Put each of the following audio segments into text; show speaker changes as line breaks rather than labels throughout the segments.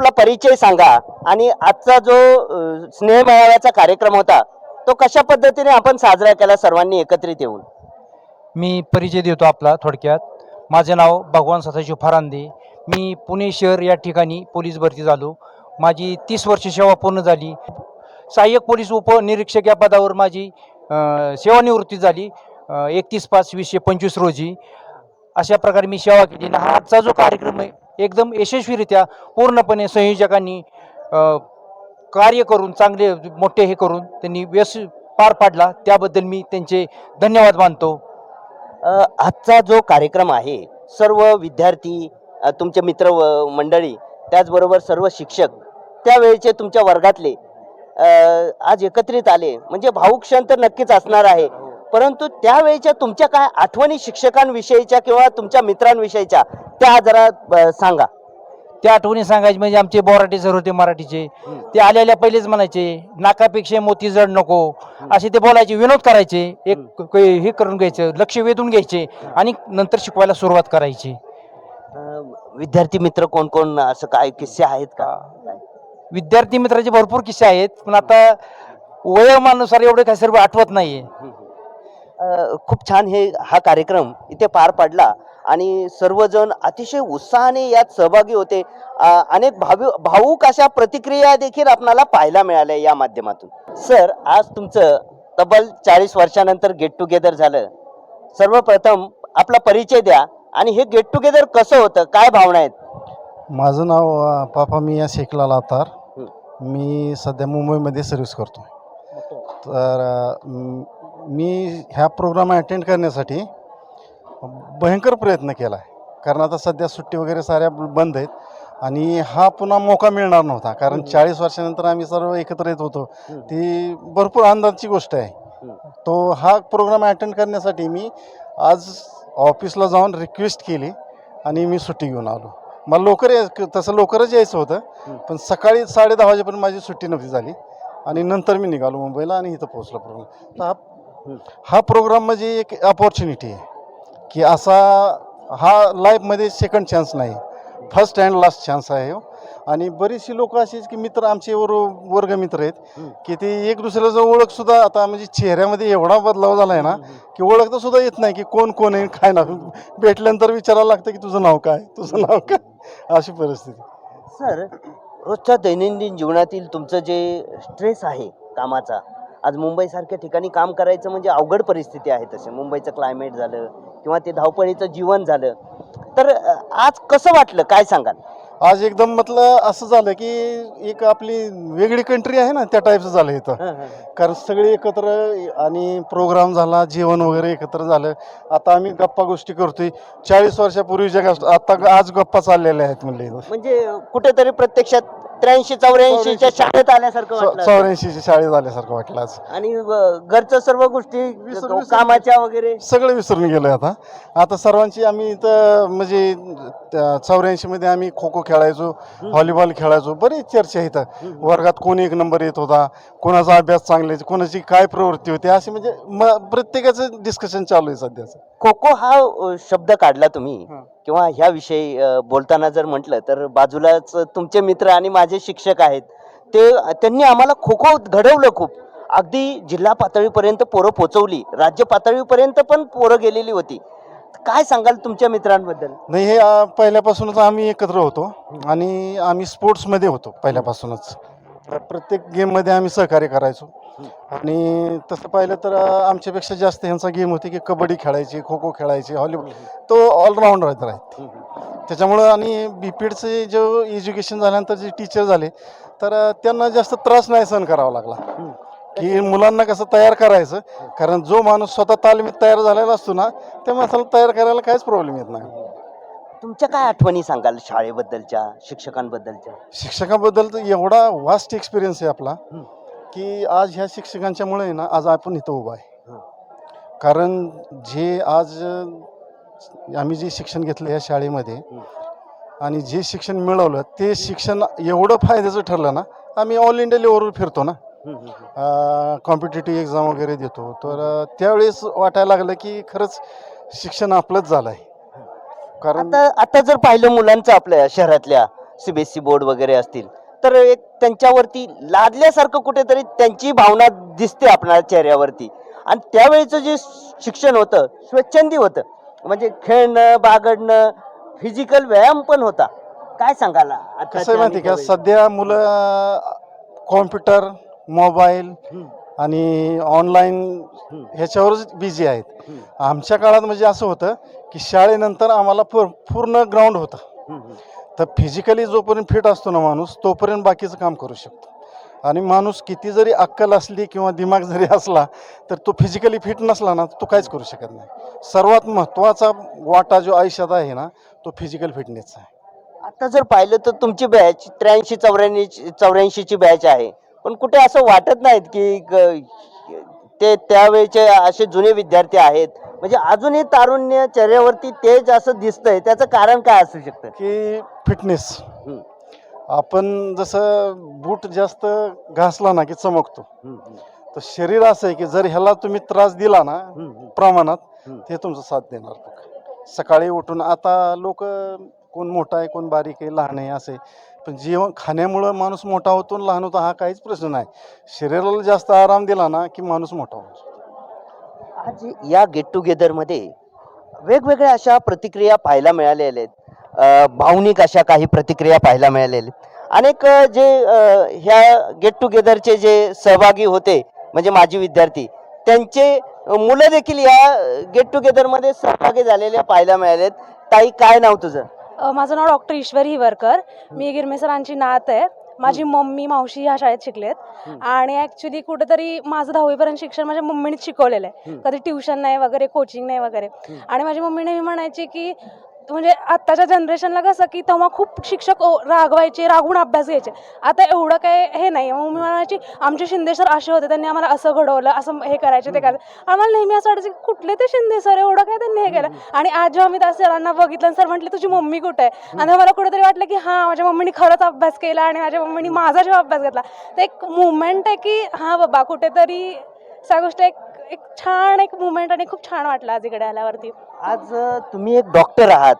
आपला परिचय सांगा आणि आजचा जो स्नेह मेळाव्याचा कार्यक्रम होता तो कशा पद्धतीने आपण साजरा केला सर्वांनी एकत्रित येऊन?
मी परिचय देतो आपला थोडक्यात. माझे नाव भगवान सदाशिव फरांदे मी पुणे शहर या ठिकाणी पोलीस भरती झालो. माझी तीस वर्ष सेवा पूर्ण झाली. सहाय्यक पोलीस उपनिरीक्षक या पदावर माझी सेवानिवृत्ती झाली. एकतीस पाच वीसशे पंचवीस रोजी. अशा प्रकारे मी सेवा केली. आणि आजचा जो कार्यक्रम आहे एकदम यशस्वीरित्या पूर्णपणे संयोजकांनी कार्य करून चांगले मोठे हे करून त्यांनी व्यस पार पाडला. त्याबद्दल मी त्यांचे धन्यवाद मानतो.
आजचा जो कार्यक्रम आहे सर्व विद्यार्थी तुमचे मित्र मंडळी त्याचबरोबर सर्व शिक्षक त्यावेळेचे तुमच्या वर्गातले आज एकत्रित आले. म्हणजे भाऊक क्षण तर नक्कीच असणार आहे. परंतु त्यावेळेच्या तुमच्या काय आठवणी शिक्षकांविषयीच्या किंवा तुमच्या मित्रांविषयीच्या त्या जरा सांगा.
त्या आठवणी सांगायची म्हणजे आमचे बोराटे सर होते मराठीचे. ते आलेल्या पहिलेच म्हणायचे नाकापेक्षा मोती जड नको. असे ते बोलायचे विनोद करायचे एक हे करून घ्यायचं लक्ष वेधून घ्यायचे आणि नंतर शिकवायला सुरुवात करायची.
विद्यार्थी मित्र कोण कोण असं काय किस्से आहेत का?
विद्यार्थी मित्राचे भरपूर किस्से आहेत पण आता वयोमानुसार एवढे काही सर्व आठवत नाहीये.
खूप छान हे हा कार्यक्रम इथे पार पडला आणि सर्वजण अतिशय उत्साहाने यात सहभागी होते. अनेक भावी भाऊक अशा प्रतिक्रिया देखील आपणाला पाहायला मिळाल्या या माध्यमातून. सर आज तुमचं तब्बल चाळीस वर्षानंतर गेट टुगेदर झालं. सर्वप्रथम आपला परिचय द्या आणि हे गेट टुगेदर कसं होतं? काय भावना आहेत?
माझं नाव पापा मिया शेखलाल अतार
हं.
मी सध्या मुंबईमध्ये सर्व्हिस करतो तर म- ह्या प्रोग्राम अटेंड करण्यासाठी भयंकर प्रयत्न केला आहे. कारण आता सध्या सुट्टी वगैरे साऱ्या बंद आहेत. आणि हा पुन्हा मोका मिळणार नव्हता. कारण. चाळीस वर्षानंतर आम्ही सर्व एकत्र येत होतो. ती भरपूर आनंदाची गोष्ट आहे. तो हा प्रोग्राम अटेंड करण्यासाठी मी आज ऑफिसला जाऊन रिक्वेस्ट केली आणि मी सुट्टी घेऊन आलो. मला लवकर याय तसं लवकरच यायचं. होतं. पण सकाळी साडे दहा वाजेपर्यंत माझी सुट्टी नव्हती झाली. आणि नंतर मी निघालो मुंबईला आणि इथं पोहोचलो प्रोग्राम तर हा
हं.
प्रोग्राम म्हणजे एक अपॉर्च्युनिटी आहे की असा हा लाईफमध्ये सेकंड चान्स नाही फर्स्ट अँड लास्ट चान्स आहे हो. आणि बरीचशी लोक अशी आहेत की मित्र आमचे वर वर्ग मित्र आहेत. की ते एक दुसऱ्याचं ओळख सुद्धा आता म्हणजे चेहऱ्यामध्ये एवढा बदलाव झाला आहे ना की ओळखता सुद्धा येत नाही की कोण कोण आहे काय नाव भेटल्यानंतर विचारायला लागतं की तुझं नाव काय तुझं नाव काय अशी परिस्थिती
सर रोजच्या दैनंदिन जीवनातील तुमचं जे स्ट्रेस आहे कामाचा आज मुंबईसारख्या ठिकाणी काम करायचं म्हणजे अवघड परिस्थिती आहे तसे मुंबईचं क्लायमेट झालं किंवा ते धावपळीचं जीवन झालं. तर आज कसं वाटलं? काय सांगाल?
आज एकदम म्हटलं असं झालं की एक आपली वेगळी कंट्री आहे ना त्या टाईपचं झालं इथं. कारण सगळे एकत्र आणि प्रोग्राम झाला जेवण वगैरे एकत्र झालं. आता आम्ही गप्पा गोष्टी करतोय. चाळीस वर्षापूर्वीच्या आता आज गप्पा चाललेल्या आहेत म्हणले
म्हणजे कुठेतरी प्रत्यक्षात त्र्याऐंशी चौऱ्याऐंशीच्या शाळेत आल्यासारखं वाटलं. असेल.
चौऱ्याऐंशीच्या शाळेत झाल्यासारखं वाटलं आज.
आणि अ, घरचं सर्व गोष्टी
विसरून- विसरून-
कामाच्या वगैरे?
सगळं विसरून गेलोय आता. आता सर्वांची आम्ही इथं म्हणजे चौऱ्याऐंशीमध्ये आम्ही खो खो खेळायचो व्हॉलीबॉल खेळायचो बरीच चर्चा इथं. वर्गात कोण एक नंबर येत होता कोणाचा अभ्यास चांगले कोणाची काय प्रवृत्ती होती असे म्हणजे म प्रत्येकाचं डिस्कशन चालू आहे सध्याचं.
खो खो हा अ, शब्द काढला तुम्ही.
हं.
किंवा ह्या विषयी बोलताना जर म्हटलं तर बाजूलाच तुमचे मित्र आणि माझे शिक्षक आहेत. ते त्यांनी आम्हाला खो खो घडवलं खूप. अगदी जिल्हा पातळीपर्यंत पोरं पोचवली. राज्य पातळीपर्यंत पण पोरं गेलेली होती. काय सांगाल तुमच्या मित्रांबद्दल?
नाही हे पहिल्यापासूनच आम्ही एकत्र होतो. आणि आम्ही स्पोर्ट्समध्ये होतो पहिल्यापासूनच. प्रत्येक गेममध्ये आम्ही सहकार्य करायचो. आणि तसं पाहिलं तर आमच्यापेक्षा जास्त ह्यांचा गेम होती की कबड्डी खेळायची खो खो खेळायची व्हॉलीबॉल तो ऑलराऊंडर आहेत. त्याच्यामुळं आणि बी पीडचे जो एज्युकेशन झाल्यानंतर जे टीचर झाले तर त्यांना जास्त त्रास नाही सहन करावा लागला. की मुलांना कसं तयार करायचं कारण जो माणूस स्वतः तालमीत तयार झालेला असतो ना त्या माणसाला तयार करायला काहीच प्रॉब्लेम येत नाही.
तुमच्या काय आठवणी सांगाल शाळेबद्दलच्या शिक्षकांबद्दलच्या
शिक्षकाबद्दल तर एवढा वास्ट एक्सपिरियन्स आहे आपला. की आज ह्या शिक्षकांच्यामुळे आहे ना आज आपण इथं उभा आहे. कारण जे आज आम्ही जे शिक्षण घेतलं या शाळेमध्ये. आणि जे शिक्षण मिळवलं ते शिक्षण एवढं फायद्याचं ठरलं ना आम्ही ऑल इंडिया लेवलवर फिरतो ना कॉम्पिटेटिव्ह एक्झाम वगैरे देतो तर त्यावेळेस वाटायला लागलं की खरंच शिक्षण आपलंच झालं आहे कारण
आता आता जर पाहिलं मुलांचं आपल्या शहरातल्या C B S C board वगैरे असतील तर एक त्यांच्यावरती लादल्यासारखं कुठेतरी त्यांची भावना दिसते आपल्या चेहऱ्यावरती. आणि त्यावेळेचं जे शिक्षण होतं स्वच्छंदी होतं म्हणजे खेळणं बागडणं फिजिकल व्यायाम पण होता. काय सांगाल आताच्या
कसं आहे माहिती का? सध्या मुलं कॉम्प्युटर मोबाईल आणि ऑनलाईन ह्याच्यावरच बिझी आहेत. आमच्या काळात म्हणजे असं होतं की शाळेनंतर आम्हाला पूर पूर्ण ग्राउंड होतं. तर फिजिकली जोपर्यंत फिट असतो ना माणूस तोपर्यंत बाकीचं काम करू शकतो. आणि माणूस किती जरी अक्कल असली किंवा दिमाग जरी असला तर तो फिजिकली फिट नसला ना तो काहीच करू शकत नाही. सर्वात महत्त्वाचा वाटा जो आयुष्यात आहे ना तो फिजिकल फिटनेसचा आहे.
आता जर पाहिलं तर तुमची बॅच त्र्याऐंशी चौऱ्याऐंशी चौऱ्याऐंशीची बॅच आहे. पण कुठे असं वाटत नाहीत की ते त्यावेळेचे असे जुने विद्यार्थी आहेत. म्हणजे अजूनही तारुण्य चेहऱ्यावरती तेज असं दिसतंय. त्याचं कारण काय असू शकतं?
की फिटनेस. आपण जसं बूट जास्त घासला ना की चमकतो. तर शरीर असं आहे की जर ह्याला तुम्ही त्रास दिला ना प्रमाणात. ते तुमचं साथ देणार. सकाळी उठून आता लोक कोण मोठा आहे कोण बारीक आहे लहान आहे असे. पण जेवण खाण्यामुळं माणूस मोठा होतो आणि लहान होतो हा काहीच प्रश्न नाही. शरीराला जास्त आराम दिला ना की माणूस मोठा होतो.
आज या गेट टुगेदरमध्ये वेगवेगळ्या अशा प्रतिक्रिया पाहायला मिळालेल्या आहेत. भावनिक अशा काही प्रतिक्रिया पाहायला मिळालेल्या आहेत. अनेक जे ह्या गेट टुगेदरचे जे सहभागी होते म्हणजे माजी विद्यार्थी त्यांचे मुलं देखील या गेट टुगेदरमध्ये सहभागी झालेल्या पाहायला मिळालेत ताई काय नाव तुझं?
माझं नाव डॉक्टर ईश्वर हिवरकर मी गिरमे सरांची नात आहे माझी मम्मी मावशी ह्या शाळेत शिकलेत. आणि ॲक्च्युली कुठेतरी माझं दहावीपर्यंत शिक्षण माझ्या मम्मीनेच शिकवलेलं आहे. कधी ट्युशन नाही वगैरे कोचिंग नाही वगैरे. आणि माझी मम्मी नेहमी म्हणायची की म्हणजे आत्ताच्या जनरेशनला कसं की तेव्हा खूप शिक्षक रागवायचे रागून अभ्यास घ्यायचे. आता एवढं काय हे नाही. मम्मी म्हणायची आमचे शिंदे सर असे होते त्यांनी आम्हाला असं घडवलं असं हे करायचे ते करायचं. आणि मला नेहमी असं वाटायचं की कुठले ते शिंदे सर एवढं काय त्यांनी हे केलं? आणि आज जेव्हा मी त्या सरांना बघितलं सर म्हटले तुझी मम्मी कुठे आहे? आणि मला कुठेतरी वाटलं की हां माझ्या मम्मीने खरंच अभ्यास केला आणि माझ्या मम्मीने माझा जेव्हा अभ्यास घेतला. ते एक मुवमेंट आहे की हां बाबा कुठेतरी सगळ्या गोष्टी एक एक छान एक मुवमेंट आणि खूप छान वाटलं आज इकडे आल्यावरती
आज अ, तुम्ही एक डॉक्टर आहात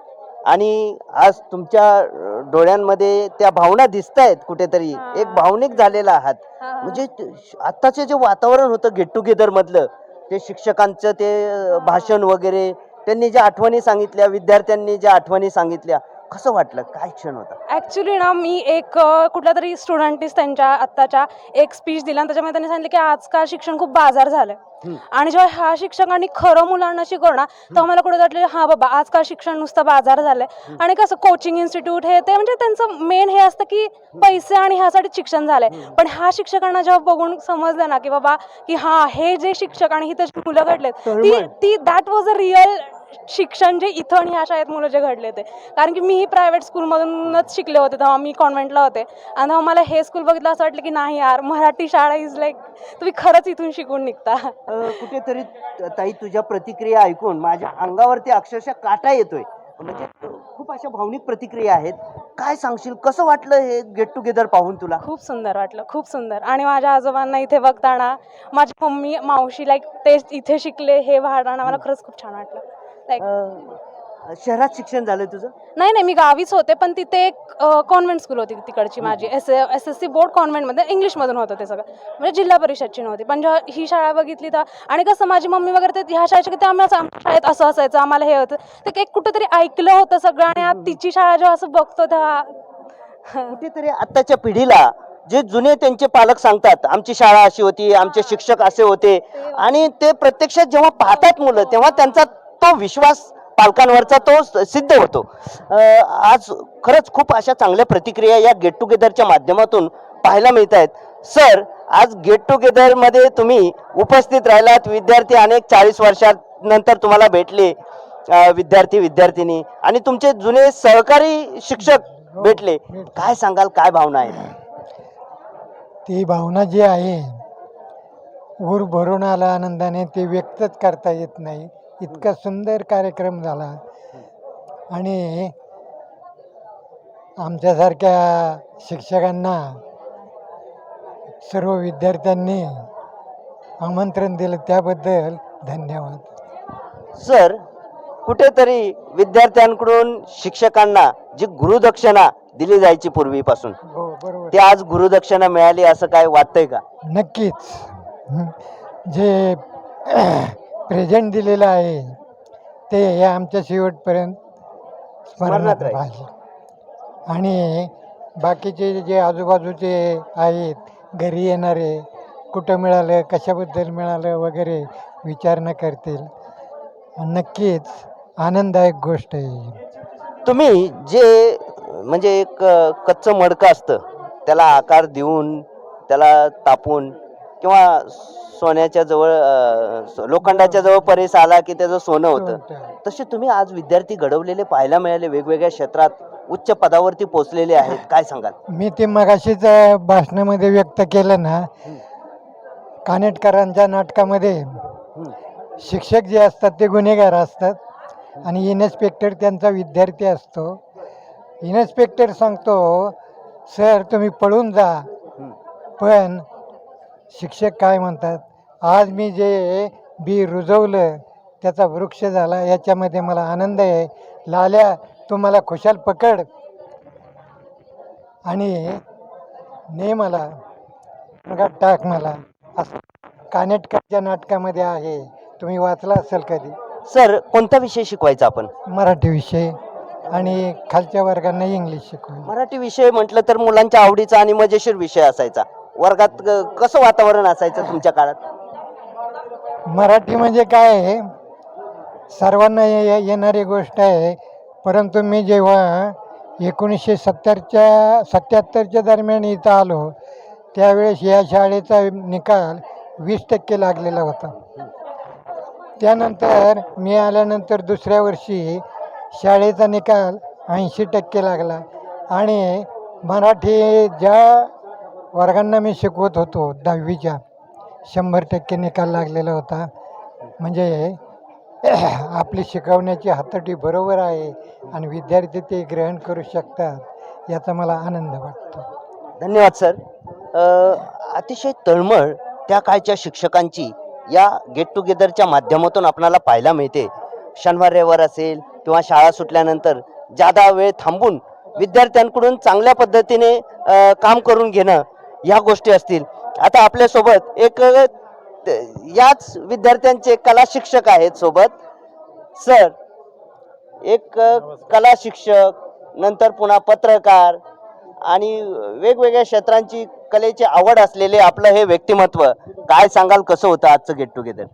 आणि आज तुमच्या अ, डोळ्यांमध्ये त्या भावना दिसत आहेत कुठेतरी
हा.
एक भावनिक झालेला आहात
हां.
म्हणजे ते- आत्ताचे जे वातावरण होतं गेट टुगेदर मधलं ते शिक्षकांचं ते अ, भाषण वगैरे त्यांनी ज्या आठवणी सांगितल्या विद्यार्थ्यांनी ज्या आठवणी सांगितल्या कसं वाटलं? काय क्षण होता?
ॲक्च्युली ना मी एक अ, कुठल्या तरी स्टुडंटीस त्यांच्या आत्ताच्या एक स्पीच दिला आणि त्याच्यामध्ये त्यांनी सांगितलं की आजकाल शिक्षण खूप बाजार झालं
हम्म.
आणि जेव्हा ह्या शिक्षकांनी खरं मुलांना शिकवणार तेव्हा मला कुठे वाटलं हां बाबा आजकाल शिक्षण नुसतं बाजार झालंय? आणि कसं कोचिंग इन्स्टिट्यूट हे ते म्हणजे त्यांचं मेन हे असतं की पैसे आणि ह्यासाठी शिक्षण झालंय. पण ह्या शिक्षकांना जेव्हा बघून समजलं ना की बाबा की हां हे जे शिक्षक आणि इथं जी मुलं घडलेत ती ती दॅट वॉज अ रिअल शिक्षण जे इथं आणि ह्या शाळेत मुलं जे घडले ते कारण की मीही प्रायव्हेट स्कूलमधूनच शिकले होते तेव्हा मी कॉन्व्हेंटला होते. आणि तेव्हा मला हे स्कूल बघितलं असं वाटलं की नाही यार मराठी शाळा इज लाईक तुम्ही खरंच इथून शिकून निघता.
कुठेतरी ताई तुझ्या प्रतिक्रिया ऐकून माझ्या अंगावरती अक्षरशः काटा येतोय. म्हणजे खूप अशा भावनिक प्रतिक्रिया आहेत. काय सांगशील? कसं वाटलं हे गेट टुगेदर पाहून तुला?
खूप सुंदर वाटलं खूप सुंदर. आणि माझ्या आजोबांना इथे बघताना माझी मम्मी मावशी लाईक ते इथे शिकले हे वाढताना मला खरंच खूप छान वाटलं.
अ, शहरात शिक्षण झालं तुझं?
नाही नाही मी गावीच होते पण तिथे एक कॉन्व्हेंट स्कूल होती तिकडची माझी. S S S C board कॉन्व्हेंटमध्ये इंग्लिशमधून होतं ते सगळं. म्हणजे जिल्हा परिषदची नव्हती. पण जेव्हा ही शाळा बघितली तर आणि कसं माझी मम्मी वगैरे ते ह्या शाळेची ते आम्हाला आमच्या शाळेत असं असायचं आम्हाला हे होतं. ते एक कुठंतरी ऐकलं होतं सगळं आणि आज तिची शाळा जेव्हा असं बघतो तेव्हा
कुठेतरी आत्ताच्या पिढीला जे जुने त्यांचे पालक सांगतात आमची शाळा अशी होती आमचे शिक्षक असे होते आणि ते प्रत्यक्षात जेव्हा पाहतात मुलं तेव्हा त्यांचा तो विश्वास पालकांवरचा तो सिद्ध होतो. आज खरंच खूप अशा चांगल्या प्रतिक्रिया या गेट टुगेदरच्या माध्यमातून पाहायला मिळत आहेत सर आज गेट टुगेदरमध्ये तुम्ही उपस्थित राहिलात. विद्यार्थी अनेक चाळीस वर्षानंतर तुम्हाला भेटले. विद्यार्थी विद्यार्थिनी आणि तुमचे जुने सहकारी शिक्षक भेटले. काय सांगाल काय भावना आहे
ती भावना जी आहे ऊर भरून आला आनंदाने ते व्यक्तच करता येत नाही. इतका सुंदर कार्यक्रम झाला. आणि आमच्यासारख्या शिक्षकांना सर्व विद्यार्थ्यांनी आमंत्रण दिलं त्याबद्दल धन्यवाद.
सर कुठेतरी विद्यार्थ्यांकडून शिक्षकांना जी गुरुदक्षिणा दिली जायची पूर्वीपासून
हो बरोबर.
ते आज गुरुदक्षिणा मिळाली असं काय वाटतंय का?
नक्कीच. जे प्रेझेंट दिलेलं आहे ते हे आमच्या शेवटपर्यंत
स्मरणात राहील.
आणि बाकीचे जे आजूबाजूचे आहेत घरी येणारे कुठं मिळालं कशाबद्दल मिळालं वगैरे विचार न करतील नक्कीच आनंददायक गोष्ट आहे.
तुम्ही जे म्हणजे एक कच्चं मडकं असतं त्याला आकार देऊन त्याला तापून किंवा सोन्याच्या जवळ लोखंडाच्या जवळ परेस आला की त्याचं सोनं होतं. तसे तुम्ही आज विद्यार्थी घडवलेले पाहायला मिळाले वेगवेगळ्या क्षेत्रात उच्च पदावरती पोहोचलेले आहेत. काय सांगाल?
मी ते मगाशीच भाषणामध्ये व्यक्त केलं ना कानेटकरांच्या नाटकामध्ये शिक्षक जे असतात ते गुन्हेगार असतात आणि इन्स्पेक्टर त्यांचा विद्यार्थी असतो. इन्स्पेक्टर सांगतो सर तुम्ही पळून जा. पण शिक्षक काय म्हणतात? आज मी जे बी रुजवलं त्याचा वृक्ष झाला याच्यामध्ये मला आनंद आहे. लाल्या तू मला खुशाल पकड. आणि ने मला मग टाक मला. असं कानेटकरच्या नाटकामध्ये आहे. तुम्ही वाचला असेल कधी?
सर कोणता विषय शिकवायचा आपण?
मराठी विषय आणि खालच्या वर्गांना इंग्लिश शिकवून
मराठी विषय म्हटलं तर मुलांच्या आवडीचा आणि मजेशीर विषय असायचा. वर्गात क- कसं वातावरण असायचं तुमच्या काळात?
मराठी म्हणजे काय आहे? सर्वांना ये- ये- येणारी गोष्ट आहे. परंतु मी जेव्हा एकोणीसशे सत्तरच्या सत्याहत्तरच्या दरम्यान इथं आलो त्यावेळेस या शाळेचा निकाल वीस टक्के लागलेला होता. त्यानंतर मी आल्यानंतर दुसऱ्या वर्षी शाळेचा निकाल ऐंशी टक्के लागला. आणि मराठी ज्या वर्गांना मी शिकवत होतो दहावीच्या. शंभर टक्के निकाल लागलेला होता. म्हणजे आपली शिकवण्याची हातटी बरोबर आहे आणि विद्यार्थी ते ग्रहण करू शकतात याचा मला आनंद वाटतो.
धन्यवाद सर. अ, अतिशय तळमळ त्या काळच्या शिक्षकांची या गेट टुगेदरच्या माध्यमातून आपणाला पाहायला मिळते. शनिवार रविवार असेल किंवा शाळा सुटल्यानंतर जादा वेळ थांबून विद्यार्थ्यांकडून चांगल्या पद्धतीने अ, काम करून घेणं ह्या गोष्टी असतील. आता आपल्यासोबत एक याच विद्यार्थ्यांचे कला शिक्षक आहेत सोबत. सर एक कला शिक्षक नंतर पुन्हा पत्रकार आणि वेगवेगळ्या क्षेत्रांची कलेची आवड असलेले आपलं हे व्यक्तिमत्व काय सांगाल कसं होतं आजचं गेट टुगेदर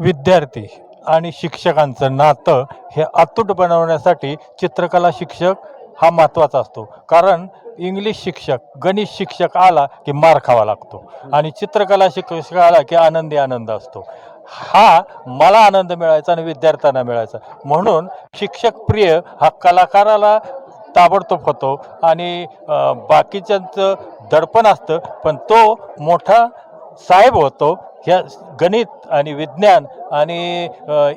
विद्यार्थी आणि शिक्षकांचं नातं हे अतूट बनवण्यासाठी चित्रकला शिक्षक हा महत्त्वाचा असतो. कारण इंग्लिश शिक्षक गणित शिक्षक आला की मार खावा लागतो. आणि चित्रकला शिक्षक आला की आनंदी आनंद असतो. हा मला आनंद मिळायचा आणि विद्यार्थ्यांना मिळायचा. म्हणून शिक्षक प्रिय हा कलाकाराला ताबडतोब होतो आणि बाकीच्यांचं दडपण असतं पण तो मोठा साहेब होतो ह्या गणित आणि विज्ञान आणि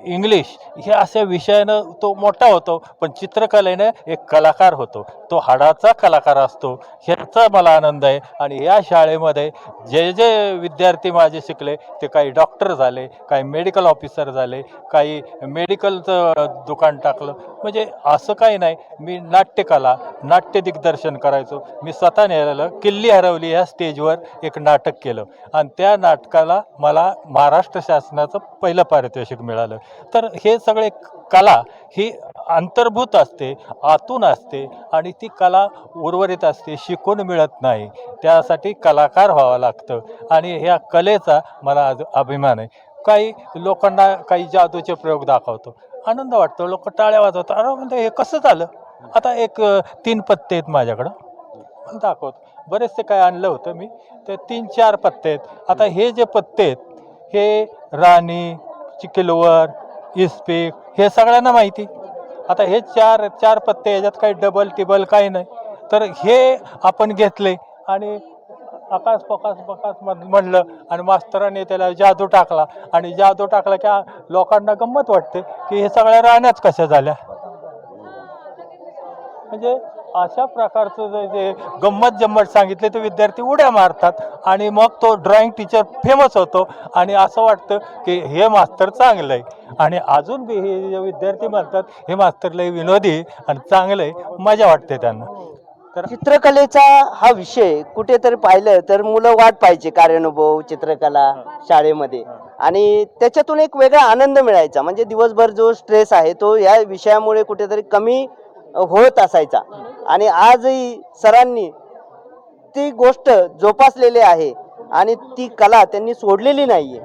इंग्लिश ह्या अशा विषयानं तो मोठा होतो पण चित्रकलेनं एक कलाकार होतो. तो हाडाचा कलाकार असतो ह्याचा मला आनंद आहे. आणि या शाळेमध्ये जे जे विद्यार्थी माझे शिकले ते काही डॉक्टर झाले काही मेडिकल ऑफिसर झाले काही मेडिकलचं दुकान टाकलं. म्हणजे असं काही नाही. मी नाट्यकला नाट्य दिग्दर्शन करायचो. मी स्वतः नेलेलं किल्ली हरवली ह्या स्टेजवर एक नाटक केलं. आणि त्या नाटकाला मला महाराष्ट्र शासनाचं पहिलं पारितोषिक मिळालं. तर हे सगळे कला ही अंतर्भूत असते आतून असते आणि ती कला उर्वरित असते शिकून मिळत नाही. त्यासाठी कलाकार व्हावं लागतं आणि ह्या कलेचा मला आज अभिमान आहे. काही लोकांना काही जादूचे प्रयोग दाखवतो. आनंद वाटतो. लोक टाळ्या वाजवतात. अरे म्हणजे हे कसं झालं? आता एक तीन पत्ते आहेत माझ्याकडं. दाखवतो. बरेचसे काय आणलं होतं मी. ते तीन चार पत्ते आहेत. आता हे जे पत्ते आहेत हे राणी चिकिलवर इस्पिक हे सगळ्यांना माहिती. आता हे चार चार पत्ते याच्यात काही डबल टिबल काही नाही. तर हे आपण घेतले आणि आकाश पकास पकास म्हणलं आणि मास्तराने त्याला जादू टाकला. आणि जादू टाकला की लोकांना गंमत वाटते की हे सगळ्या राण्याच कशा झाल्या? म्हणजे अशा प्रकारचं जे जे गंमत जम्मत सांगितले ते विद्यार्थी उड्या मारतात आणि मग तो ड्रॉइंग टीचर फेमस होतो. आणि असं वाटतं की हे मास्तर चांगलं आहे आणि अजून बी हे जे विद्यार्थी म्हणतात हे मास्तर लय विनोदी आणि चांगलं आहे मजा वाटते त्यांना. तर
चित्रकलेचा हा विषय कुठेतरी पाहिलं तर मुलं वाट पाहिजे कार्यानुभव चित्रकला शाळेमध्ये. आणि त्याच्यातून एक वेगळा आनंद मिळायचा. म्हणजे दिवसभर जो स्ट्रेस आहे तो या विषयामुळे कुठेतरी कमी होत असायचा. आणि आजही सरांनी ती गोष्ट जोपासलेली आहे आणि ती कला त्यांनी सोडलेली नाहीये.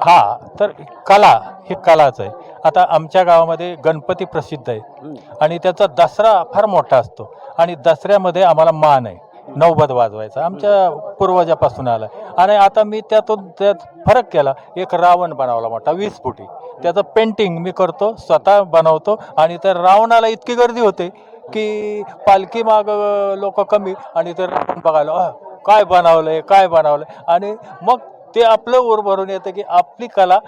हा तर कला ही कलाच आहे. आता आमच्या गावामध्ये गणपती प्रसिद्ध आहे आणि त्याचा दसरा फार मोठा असतो. आणि दसऱ्यामध्ये आम्हाला मान आहे. नौबत वाजवायचा. आमच्या पूर्वजापासून आला. आणि आता मी त्यातून त्यात फरक केला. एक रावण बनवला मोठा वीस फुटी. त्याचं पेंटिंग मी करतो स्वतः बनवतो. आणि त्या रावणाला इतकी गर्दी होते. की पालखी माग लोक कमी आणि तर आपण बघायला "अह, काय बनवलंय काय बनवलंय? आणि मग ते आपलं ऊर भरून येतं की आपली कला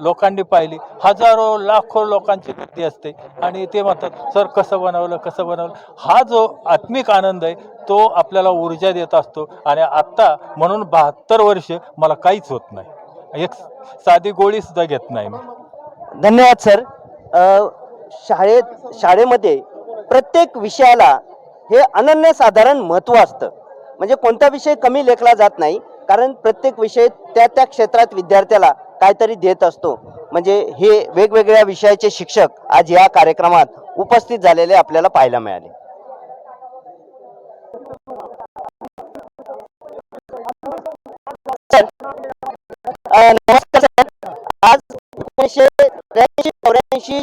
लोकांनी पाहिली. हजारो लाखो लोकांची गर्दी असते. आणि ते म्हणतात सर कसं बनवलं कसं बनवलं? हा जो आत्मिक आनंद आहे तो आपल्याला ऊर्जा देत असतो. आणि आत्ता म्हणून बहात्तर वर्ष मला काहीच होत नाही. एक साधी गोळी सुद्धा घेत नाही मी.
धन्यवाद सर. शाळेत शाळेमध्ये प्रत्येक विषयाला हे अनन्यसाधारण महत्त्व असतं. म्हणजे कोणता विषय कमी लेखला जात नाही कारण प्रत्येक विषय त्या त्या क्षेत्रात विद्यार्थ्याला काहीतरी देत असतो. म्हणजे हे वेगवेगळ्या विषयाचे शिक्षक आज या कार्यक्रमात उपस्थित झालेले आपल्याला पाहायला मिळाले. नमस्कार आज एकोणीसशे त्र्याऐंशी चौऱ्याऐंशी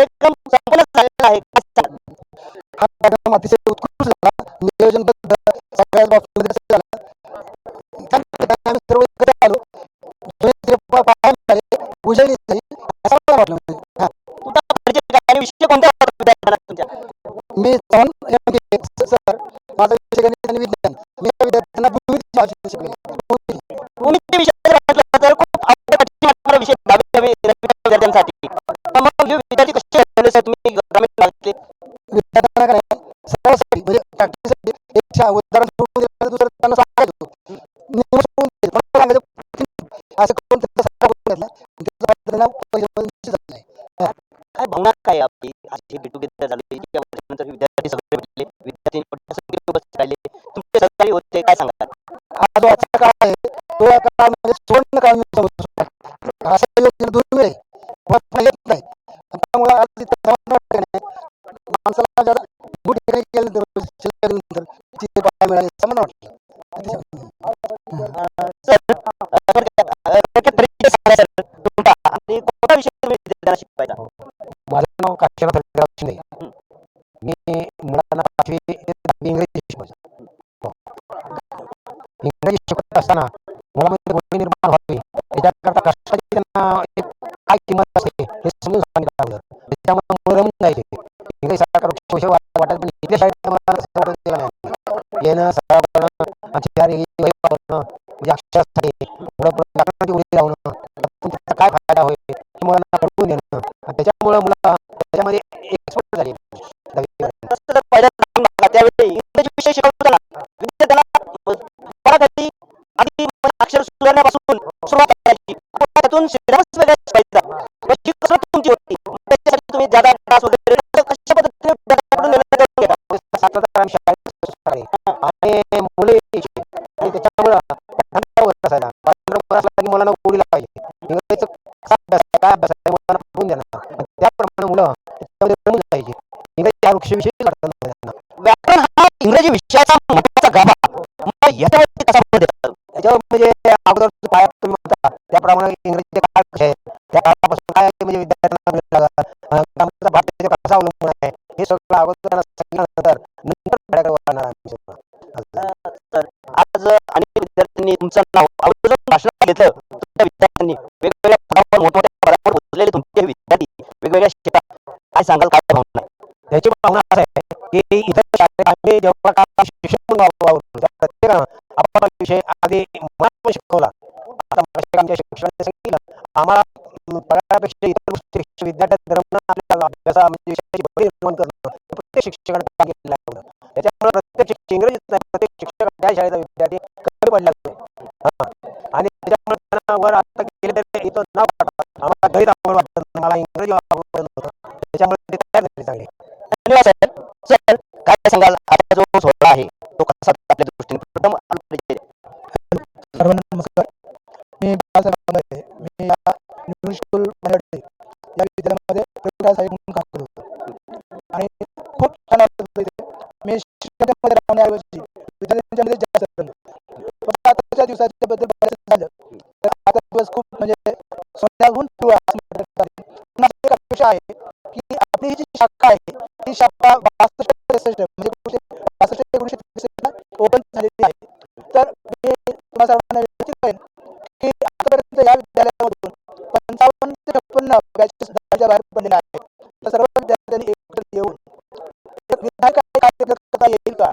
कार्यक्रम संपूर्ण झालेला आहे. काय सांगाल?
हा कार्यक्रम अतिशय उत्कृष्ट झाला. नियोजनबद्ध सगळ्याच बाबतीमध्ये कसं झालं. त्यानिमित्ताने आम्ही सर्व एकत्र आलो. जुने चित्रपट पाहायला मिळाले, उजळली झाली. असं मला वाटलं हा.
तुमचा परिचय काय आणि विषय कोणता होता विद्यार्थ्यांना तुमच्या?
मी चव्हाण एम के सर. माझा विषय गणित आणि विज्ञान. मी या विद्यार्थ्यांना भूमिती भाषा
हा
जो आजचा काळ आहे तो या काळामध्ये सुवर्ण काळ मी समजतो अशा योजना दुर्मिळ आहे कोणाला येत नाही आणि त्यामुळे आज इथं जाऊन वाटतं की नाही, माणसाला ज्यादा गुड ठिकाणी केलं तर शिल्लक तिथे पाहायला मिळाले असं मला वाटलं
सर थोडक्यात परिचय सांगा सर तुमचा आणि कोणता विषय तुम्ही विद्यार्थ्यांना शिकवायचा
माझं नाव काशीनाथ हरिराव शिंदे मी मुलांना पाचवी ते दहावी इंग्रजी शिकवायचं हो. इंग्रजी शिकवत असताना मुलामध्ये गोष्टी निर्माण व्हावी त्याच्याकरता कष्टाची त्यांना एक काय किंमत असते हे समजून सांगितलं अगोदर त्याच्यामुळे मुलं रमून जायचे इंग्रजी सारखा वृक्ष विषय वाट- वाटत पण इथल्या शाळेत मला तसं वाटत गेलं नाही येणं सराव करणं आणि चार वही वापरणं म्हणजे अक्षरासाठी पुढं पुढं व्याकरणाची उडी लावणं त्यातून त्याचा काय फायदा होईल हे मुलांना पडवून देणं आणि त्याच्यामुळे मुलं त्याच्यामध्ये एक्सपर्ट झाली दहावीपर्यंत.
तसं जर पहिल्या लहान भागात त्यावेळी इंग्रजी विषय शिकवताना विद्यार्थ्यांना पराखाली आधी करण्यापासून सुरुवात करायची. त्यातून सिद्धांत वेगळा पाहिजे. मग ही कसरत तुमची होती. त्याच्यासाठी तुम्ही ज्यादा त्रास वगैरे कशा पद्धतीने विद्यार्थ्यांकडून निर्णय करून घेता?
सातला आम्ही शाळेत सुरू आणि मुले आणि त्याच्यामुळं पाठांतरावर असायला पाठांतरावर की मुलांना गोडी पाहिजे इंग्रजीचं काय अभ्यास काय अभ्यास आहे? मुलांना पटवून देणार त्याप्रमाणे मुलं त्याच्यामध्ये रमून जायची. इंग्रजी या वृक्षविषयी
व्याकरण हा इंग्रजी विषयाचा महत्त्वाचा गाभा. मग याच्यावरती
त्याच्यावर म्हणजे अगोदर पाया तुम्ही म्हणता त्याप्रमाणे इंग्रजीचे काळ त्या काळापासून काय म्हणजे विद्यार्थ्यांना त्याच्यावर कसा अवलंबून आहे? हे सगळं अगोदर सांगितल्यानंतर नंतर.
तर आज अनेक विद्यार्थ्यांनी तुमचं नाव भाषणात घेतलं. तुमच्या विद्यार्थ्यांनी वेगवेगळ्या पदावर मोठमोठ्या पदावर पोहोचलेले तुमचे विद्यार्थी वेगवेगळ्या क्षेत्रात काय सांगाल काय भावना?
त्याची भावना असं आहे की इतर शाळेत आम्ही जेव्हा शिक्षण म्हणून वाव- वावरतो त्या प्रत्येकानं आपण विषय आधी मनापासून शिकवला. आता मागाशी आमच्या शिक्षकांनी सांगितलं आम्हाला पगारापेक्षा इतर गोष्टी विद्यार्थ्यात रमणं आपल्याला
कसा म्हणजे विषयाची भर निर्माण करणं प्रत्येक शिक्षकाने काम केलेलं आहे त्याच्यामुळे प्रत्येक इंग्रजीत नाही प्रत्येक शिक्षक त्या शाळेचा विद्यार्थी कमी पडला आणि त्याच्यामुळे त्यांना वर आता गेले तरी इथं न वाटतात आम्हाला गणित आवड वाटत मला इंग्रजी आवड नव्हतं. त्याच्यामुळे ते तयार झाले चांगले.
धन्यवाद सर सर काय सांगाल? आता जो सोहळा आहे तो कसा आपल्या दृष्टीने प्रथम आपला परिचय द्या.
सर्वांना नमस्कार मी बाळासाहेब कांबळे. मी या न्यू स्कूल मराठी या विद्यालयामध्ये प्रयोगशाळा साहेब म्हणून काम करत होतो. आणि खूप छान मी शिक्षकांमध्ये राहण्याऐवजी विद्यार्थ्यांच्यामध्ये जास्त फक्त आताच्या दिवसाच्या बद्दल बऱ्याच झालं तर आता दिवस खूप म्हणजे सोन्याहून पिवळा अपेक्षा आहे की आपली ही जी शाखा आहे ती शाखा बासष्ट त्रेसष्ट म्हणजे बासष्ट एकोणीसशे त्रेसष्टला ओपन झालेली आहे. तर मी तुम्हाला सर्वांना विनंती करेन की आतापर्यंत या विद्यालयामधून पंचावन्न ते छप्पन्न बॅचेस दहाच्या बाहेर पडलेले आहेत तर सर्व विद्यार्थ्यांनी एकत्र येऊन एक विधायक कार्यक्रम करता येईल का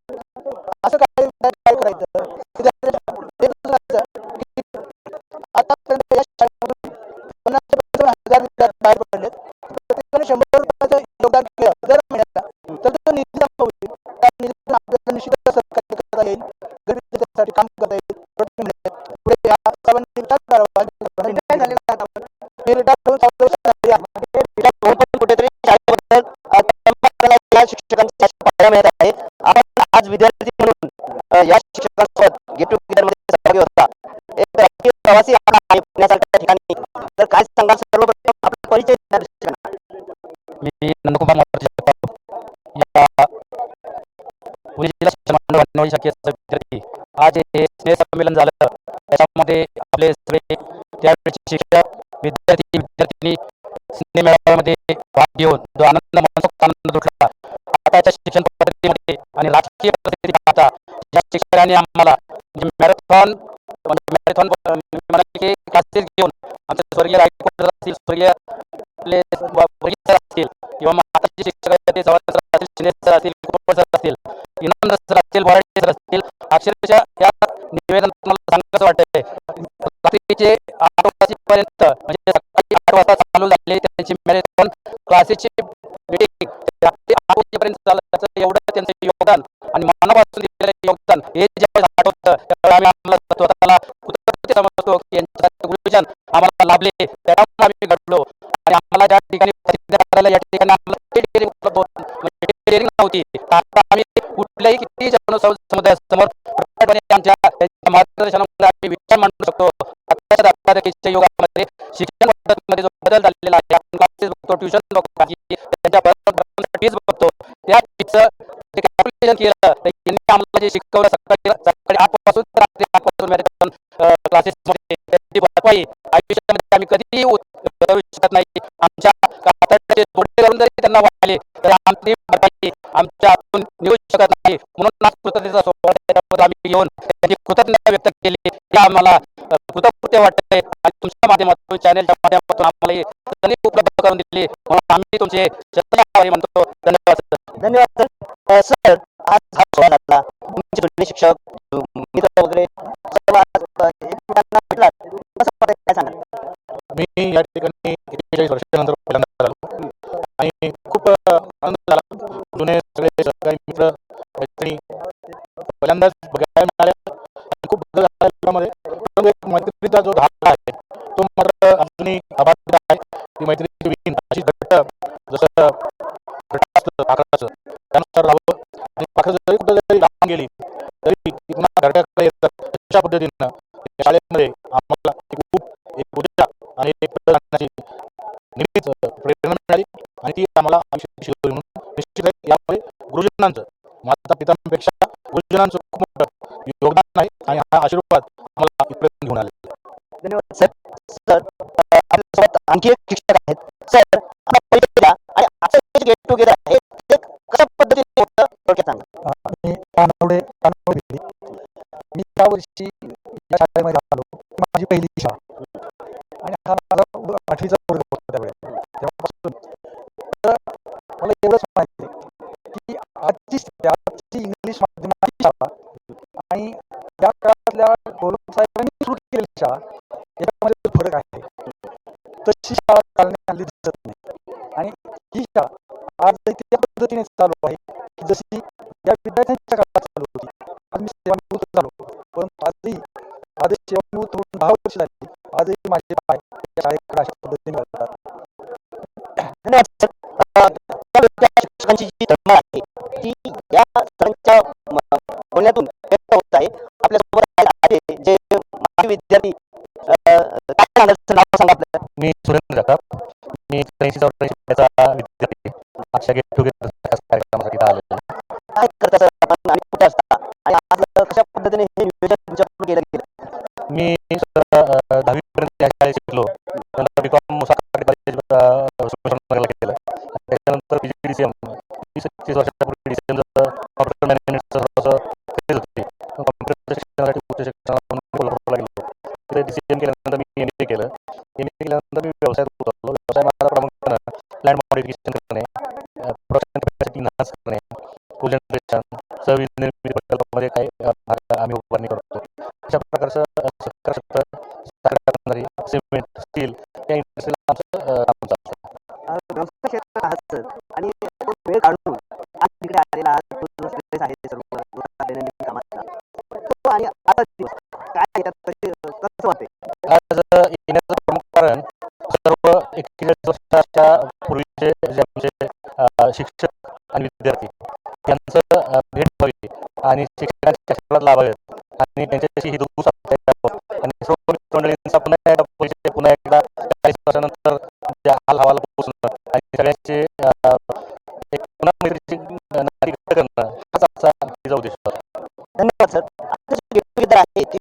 प्रवासी आपण ठिकाणी तर काय सांगाल सर्वप्रथम? आपला परिचय
मी नंदकुमार या पुणे जिल्हा शाखेचा आज हे स्नेह संमेलन झालं. त्याच्यामध्ये आपले सगळे त्यावेळेचे शिक्षक विद्यार्थी विद्यार्थ्यांनी स्नेह मेळाव्यामध्ये भाग घेऊन जो आनंद मनसोक्त आनंद लुटला आताच्या शिक्षण पद्धतीमध्ये आणि राजकीय पद्धती पाहता ज्या शिक्षकांनी आम्हाला मॅरेथॉन मॅरेथॉन म्हणाले क्लासेस घेऊन आमचे स्वर्गीय रायकोट असतील स्वर्गीय आपले वर्गीय सर असतील किंवा माताचे शिक्षक आहेत सर असतील शिंदे सर असतील कुमार सर असतील इनामदार सर असतील भराडे सर असतील अक्षरशः या निवेदन मला सांगायचं वाटतंय रात्रीचे आठ वाजेपर्यंत म्हणजे सकाळी आठ वाजता चालू झाले त्यांची मॅरेथॉन क्लासेसची मिटिंग रात्री आठ वाजेपर्यंत चालत त्याचं एवढं त्यांचं योगदान आणि मनापासून दिलेलं योगदान हे ज्यावेळेस आठवतं त्यावेळेला आम्ही आम्हाला स्वतःला की यांच्या गुरुजन आम्हाला लाभले. त्यामुळे आम्ही घडलो. आणि आम्हाला ज्या ठिकाणी या ठिकाणी आम्हाला म्हणजे नव्हती. आता आम्ही कुठल्याही किती आमच्या मार्गदर्शनामुळे आम्ही विचार मांडू शकतो. शिक्षण पद्धतीमध्ये जो बदल झालेला आहे आपण क्लासेस बघतो ट्युशन बघतो त्यांच्या बघतो त्या कॅल्क्युलेशन केलं आम्हाला जे शिकवलं सकाळी सकाळी आठपासून रात्री मॅरेथॉन क्लासेसमध्ये भरपाई आयुष्यामध्ये आम्ही कधीही करू शकत नाही. आमच्या कातडचे तोडे करून जरी त्यांना वाढले तर आमची भरपाई आमच्या हातून निघू शकत नाही. म्हणून आज कृतज्ञतेचा सोहळा आम्ही घेऊन त्यांची कृतज्ञता व्यक्त केली. हे आम्हाला कृतकृत्य कृतज्ञते वाटते आणि तुमच्या माध्यमातून चॅनलच्या माध्यमातून आम्हाला ही उपलब्ध करून दिली. म्हणून आम्ही तुमचे आभारी म्हणतो. धन्यवाद सर.
धन्यवाद सर. सर आज हा सोहळा झाला. तुमचे शिक्षक मित्र वगैरे सर्व आज, अ, एकमेकांना भेटलात कसं वाटतं काय सांगाल
मी या ठिकाणी वर्षानंतर पहिल्यांदा झालो. आणि खूप आनंद झाला. जुने सगळे सहकारी मित्र मैत्रिणी पहिल्यांदाच बघायला मिळाल्या. आणि खूप बदल झाला परंतु एक मैत्रीचा जो धागा आहे तो मात्र अजूनही अबाधित आहे. ती मैत्रीची विहीन अशी घट्ट जसं घट्ट असतं पाखराचं. त्यानुसार राहावं. आणि पाखरं जरी कुठं जरी लांब गेली तरी ती पुन्हा घरट्याकडे येतात. अशा पद्धतीनं शाळेमध्ये आम्हाला एक खूप एक ऊर्जा आणि एक नेहमीच प्रेरणा मिळाली आणि ती आम्हाला शिकवली म्हणून निश्चित आहे. यामध्ये गुरुजनांचं माता पितांपेक्षा गुरुजनांचं खूप मोठं योगदान आहे आणि हा आशीर्वाद आम्हाला इथपर्यंत घेऊन आले
धन्यवाद सर. सर आपल्यासोबत आणखी एक शिक्षक आहेत. सर आणि गेट टुगेदर आहे ते कशा पद्धतीने होतं? थोडक्यात सांगा.
मी कानवडे कानवडे भेटली मी या शाळेमध्ये आलो. माझी पहिली शाळा आणि हा माझा आठवीचा वर्ग होता त्यावेळेस तेव्हापासून तर मला एवढंच माहिती आहे शाळा याच्यामध्ये जो फरक आहे तशी शाळा चालण्यात आली दिसत नाही आणि ही शाळा आज त्या पद्धतीने चालू आहे की जशी या विद्यार्थ्यांच्या काळात चालू होती आज मी सेवानिवृत्त झालो परंतु आजही आज सेवानिवृत्त होऊन दहा वर्ष झाली आजही माझे पाय शाळेकडे अशा पद्धतीने
सर शिक्षकांची जी तळमळ आहे ती या सरांच्या बोलण्यातून व्यक्त होत आहे. आपल्यासोबत आहे जे माजी विद्यार्थी काय सर नाव सांगा
मी सुरेंद्र जगताप. मी त्र्याऐंशी चौऱ्याऐंशी विद्यार्थी आजच्या गेट टुगेदर कार्यक्रमासाठी आलेलो.
काय करता सर आपण आणि कुठे असता आणि आज कशा पद्धतीने हे नियोजन तुमच्याकडून केलं गेलं?
मी या शाळेत शिकलो. नंतर बी कॉम मुसाफर कॉलेज केलं त्याच्यानंतर P G D C M वीस तीस वर्षाच्या डी सी एमचं कॉम्प्युटर मॅनेजमेंटचं थोडंसं केलं होते कॉम्प्युटर शिक्षणासाठी उच्च शिक्षणाला म्हणून कोल्हापूरला गेलो तिथे डी सी एम केल्यानंतर मी एम ए केलं एम ए केल्यानंतर मी व्यवसायात उतरलो व्यवसाय माझा प्रामुख्यानं लँड मॉडिफिकेशन करणे प्रोडक्शन कॅपॅसिटी इन्हान्स करणे कोजनरेशन सहविनिर्मिती प्रकल्पामध्ये काही अ, भाग आम्ही उभारणी करतो अशा प्रकारचं अ, सहकार क्षेत्र सहकार करणारी सिमेंट स्टील या इंडस्ट्रीला आमचं अ, काम चालतं
अ, व्यवसाय क्षेत्रात आहात सर आणि तो वेळ काढून आज तिकडे आलेला आहात तो जो stress आहे सर्व रोजचा दैनंदिन कामाचा तो आणि आता दिवस काय याच्यात कशी कसं वाटते
आज अ, येण्याचं प्रमुख कारण सर्व एक्केचाळीस वर्षाच्या पूर्वीचे जे आमचे अ, शिक्षक आणि विद्यार्थी यांचं भेट व्हावी आणि शिक्षकांच्या क्षेत्रात लाभावेत आणि त्यांच्याशी ही दुःख आणि सर्व मित्रमंडळींचा पुन्हा एकदा परिचय पुन्हा एकदा चाळीस वर्षानंतर ज्या हाल हवाला पोहोचणं आणि सगळ्यांचे एक पुन्हा मैत्रीची अ, नाती व्यक्त करणं हाच आमचा तिचा उद्देश होता.
धन्यवाद सर. आता जे गेट आहे ते